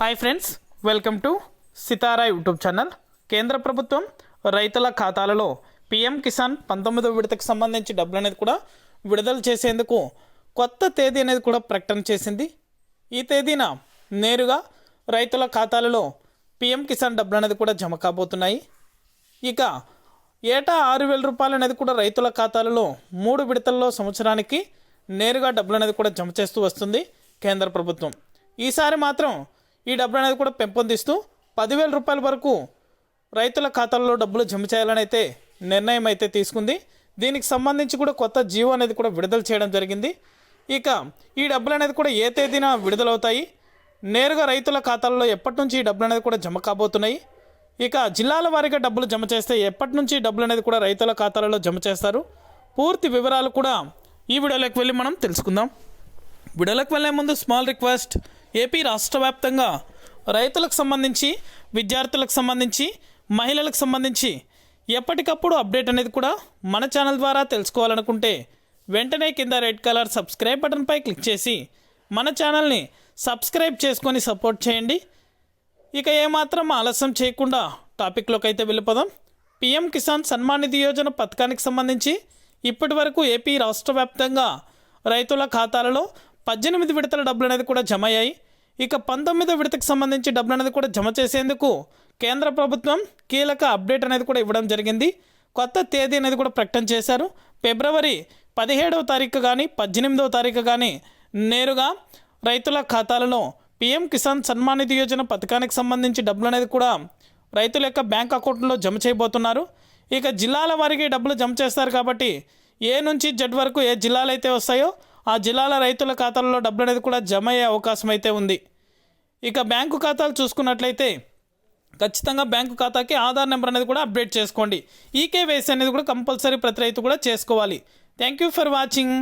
Hi friends welcome to Sitara YouTube channel కేంద్ర ప్రభుత్వం రైతుల ఖాతాలలో పిఎం కిసాన్ పంతొమ్మిదో విడతకు సంబంధించి డబ్బులు అనేది కూడా విడుదల చేసేందుకు కొత్త తేదీ అనేది కూడా ప్రకటన చేసింది. ఈ తేదీన నేరుగా రైతుల ఖాతాలలో పిఎం కిసాన్ డబ్బులు అనేది కూడా జమ కాబోతున్నాయి. ఇక ఏటా ఆరు వేల రూపాయలు అనేది కూడా రైతుల ఖాతాలలో మూడు విడతల్లో సంవత్సరానికి నేరుగా డబ్బులు అనేది కూడా జమ చేస్తూ వస్తుంది కేంద్ర ప్రభుత్వం. ఈసారి మాత్రం ఈ డబ్బులు అనేది కూడా పెంపొందిస్తూ పదివేల రూపాయల వరకు రైతుల ఖాతాల్లో డబ్బులు జమ చేయాలని అయితే నిర్ణయం అయితే తీసుకుంది. దీనికి సంబంధించి కూడా కొత్త జీవో అనేది కూడా విడుదల చేయడం జరిగింది. ఇక ఈ డబ్బులు అనేది కూడా ఏ తేదీన విడుదలవుతాయి? నేరుగా రైతుల ఖాతాల్లో ఎప్పటి నుంచి ఈ డబ్బులు అనేది కూడా జమ కాబోతున్నాయి? ఇక జిల్లాల వారీగా డబ్బులు జమ చేస్తే ఎప్పటి నుంచి డబ్బులు అనేది కూడా రైతుల ఖాతాలలో జమ చేస్తారు? పూర్తి వివరాలు కూడా ఈ వీడియోలోకి వెళ్ళి మనం తెలుసుకుందాం. వీడియోలోకి వెళ్ళే ముందు స్మాల్ రిక్వెస్ట్ ఏపీ రాష్ట్ర వ్యాప్తంగా రైతులకు సంబంధించి విద్యార్థులకు సంబంధించి మహిళలకు సంబంధించి ఎప్పటికప్పుడు అప్డేట్ అనేది కూడా మన ఛానల్ ద్వారా తెలుసుకోవాలనుకుంటే వెంటనే కింద రెడ్ కలర్ సబ్స్క్రైబ్ బటన్పై క్లిక్ చేసి మన ఛానల్ని సబ్స్క్రైబ్ చేసుకొని సపోర్ట్ చేయండి. ఇక ఏమాత్రం ఆలస్యం చేయకుండా టాపిక్లోకి అయితే వెళ్ళిపోదాం. పీఎం కిసాన్ సన్మాన్ నిధి యోజన పథకానికి సంబంధించి ఇప్పటి వరకు ఏపీ రాష్ట్ర వ్యాప్తంగా రైతుల ఖాతాలలో పద్దెనిమిది విడతల డబ్బులు అనేది కూడా జమ అయ్యాయి. ఇక పంతొమ్మిదో విడతకు సంబంధించి డబ్బులు అనేది కూడా జమ చేసేందుకు కేంద్ర ప్రభుత్వం కీలక అప్డేట్ అనేది కూడా ఇవ్వడం జరిగింది. కొత్త తేదీ అనేది కూడా ప్రకటన చేశారు. ఫిబ్రవరి పదిహేడవ తారీఖు కానీ పద్దెనిమిదవ తారీఖు కానీ నేరుగా రైతుల ఖాతాలలో పీఎం కిసాన్ సన్మాన్ నిధి యోజన పథకానికి సంబంధించి డబ్బులు అనేది కూడా రైతుల యొక్క బ్యాంక్ అకౌంట్లో జమ చేయబోతున్నారు. ఇక జిల్లాల వారికి డబ్బులు జమ చేస్తారు కాబట్టి ఏ నుంచి జడ్ వరకు ఏ జిల్లాలు అయితే వస్తాయో ఆ జిల్లాల రైతుల ఖాతాల్లో డబ్బులు అనేది కూడా జమ అయ్యే అవకాశం అయితే ఉంది. ఇక బ్యాంకు ఖాతాలు చూసుకున్నట్లయితే ఖచ్చితంగా బ్యాంకు ఖాతాకి ఆధార్ నెంబర్ అనేది కూడా అప్డేట్ చేసుకోండి. ఈకేవైసీ అనేది కూడా కంపల్సరీ ప్రతి రైతు కూడా చేసుకోవాలి. Thank you for watching.